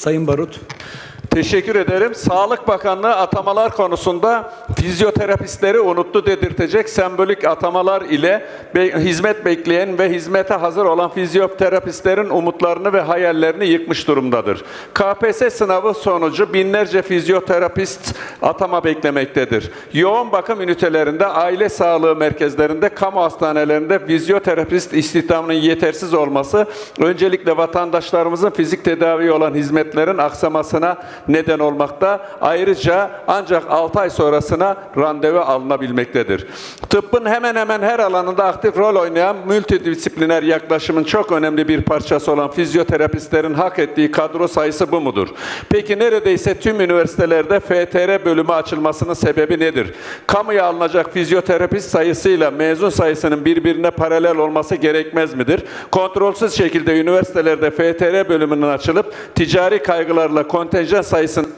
Sayın Barut. Teşekkür ederim. Sağlık Bakanlığı atamalar konusunda fizyoterapistleri unuttu dedirtecek sembolik atamalar ile be- hizmet bekleyen ve hizmete hazır olan fizyoterapistlerin umutlarını ve hayallerini yıkmış durumdadır. KPSS sınavı sonucu binlerce fizyoterapist atama beklemektedir. Yoğun bakım ünitelerinde, aile sağlığı merkezlerinde, kamu hastanelerinde fizyoterapist istihdamının yetersiz olması öncelikle vatandaşlarımızın fizik tedavi olan hizmetlerin aksamasına neden olmakta. Ayrıca ancak 6 ay sonrasına randevu alınabilmektedir. Tıbbın hemen hemen her alanında aktif rol oynayan multidisipliner yaklaşımın çok önemli bir parçası olan fizyoterapistlerin hak ettiği kadro sayısı bu mudur? Peki neredeyse tüm üniversitelerde FTR bölümü açılmasının sebebi nedir? Kamuya alınacak fizyoterapist sayısıyla mezun sayısının birbirine paralel olması gerekmez midir? Kontrolsüz şekilde üniversitelerde FTR bölümünün açılıp ticari kaygılarla kontenjan sayısının